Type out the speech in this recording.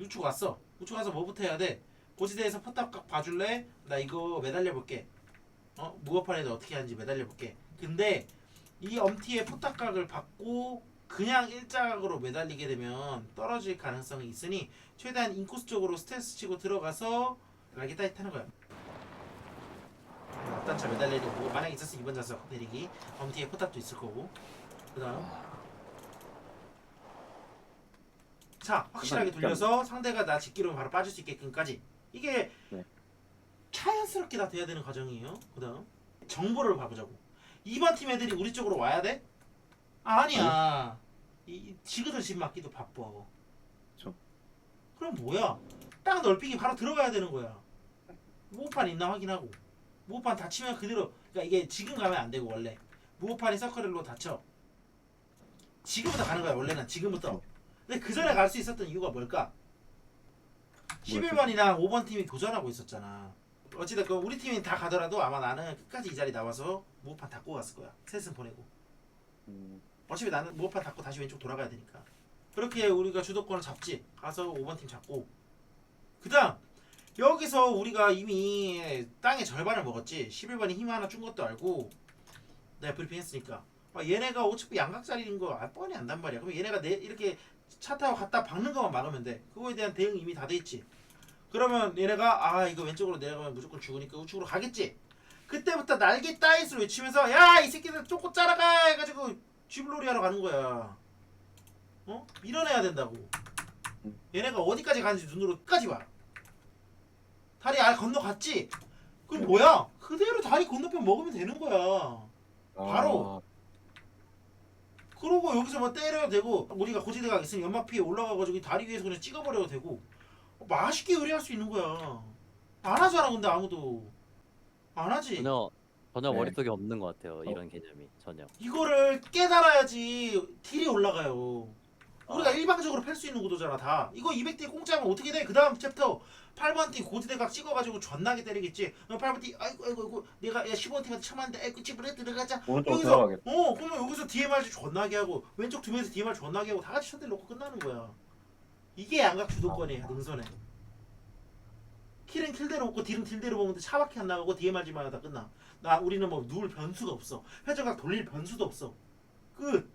우측 왔어. 우측 와서 뭐부터 해야 돼? 고지대에서 포탑각 봐줄래? 나 이거 매달려 볼게. 어 무어판에도 어떻게 하는지 매달려 볼게. 근데 이 엄티의 포탑각을 받고 그냥 일자각으로 매달리게 되면 떨어질 가능성이 있으니 최대한 인코스 쪽으로 스텔스 치고 들어가서 날개 따위 타는 거야. 앞단차 매달려도 보고 만약에 있었으면 이번 좌석 내리기 엄티에 포탑도 있을 거고 그 다음 자 확실하게 돌려서 상대가 나 직기로 바로 빠질 수 있게끔까지. 이게 네. 자연스럽게 다 돼야 되는 과정이에요 그다음. 정보를 봐보자고. 2번 팀 애들이 우리 쪽으로 와야 돼? 아니야. 이, 이 지그들 집 맞기도 바빠 그쵸. 그럼 뭐야? 딱 넓히기 바로 들어가야 되는 거야. 무호판 있나 확인하고. 무호판 닫히면 그대로. 그러니까 이게 지금 가면 안 되고 원래. 무호판이 서클로 닫혀. 지금부터 가는 거야 원래는. 지금부터 근데 그 전에 갈 수 있었던 이유가 뭘까? 11번이랑 5번 팀이 교전하고 있었잖아. 어찌됐건 우리 팀이 다 가더라도 아마 나는 끝까지 이 자리 나와서 무호판 닫고 갔을 거야. 셋은 보내고. 음, 어차피 나는 무호판 닫고 다시 왼쪽 돌아가야 되니까. 그렇게 우리가 주도권을 잡지. 가서 5번 팀 잡고. 그 다음 여기서 우리가 이미 땅의 절반을 먹었지. 11번이 힘 하나 준 것도 알고 내가 브리핑 했으니까. 아, 얘네가 어차피 양각자리인 거 아, 뻔히 안단 말이야. 그럼 얘네가 내 이렇게 차 타고 갔다 박는 것만 막으면 돼. 그거에 대한 대응 이미 다 돼 있지. 그러면 얘네가 아 이거 왼쪽으로 내려가면 무조건 죽으니까 우측으로 가겠지. 그때부터 날개 따잇을 외치면서 야 이 새끼들 쪼꼬 짜라가! 해가지고 쥐불놀이 하러 가는 거야. 어? 밀어내야 된다고. 얘네가 어디까지 가는지 눈으로 끝까지 봐. 다리 아 건너갔지? 그럼 뭐야? 그대로 다리 건너편 먹으면 되는 거야 바로. 그러고 여기서 뭐 때려도 되고 우리가 고지대가 있으면 연막 피해 올라가가지고 이 다리 위에서 그냥 찍어버려도 되고 맛있게 요리할 수 있는 거야 안 하잖아 근데 아무도 안 하지 전혀 전혀 네. 머릿속에 없는 것 같아요. 이런 개념이 전혀. 이거를 깨달아야지 딜이 올라가요 우리가 아. 일방적으로 팰 수 있는 구도잖아 다 이거 200대 공짜면 어떻게 돼? 그 다음 챕터 8번 팀 고지대각 찍어가지고 존나게 때리겠지 8번 팀 아이고 아이고 아이고 내가 야 15번 팀한테 참았는데 아이고 집으로 들어가자 오른쪽 여기서 들어가겠다. 어 그러면 여기서 DMR 존나게 하고 왼쪽 두 명에서 DMR 존나게 하고 다 같이 셔틀 놓고 끝나는 거야. 이게 양각 주도권이야 능선에. 킬은 킬대로 먹고 딜은 딜대로 먹는데 차밖에 안 나가고 DMR지만 하다 끝나. 나 우리는 뭐 누울 변수가 없어. 회전각 돌릴 변수도 없어. 끝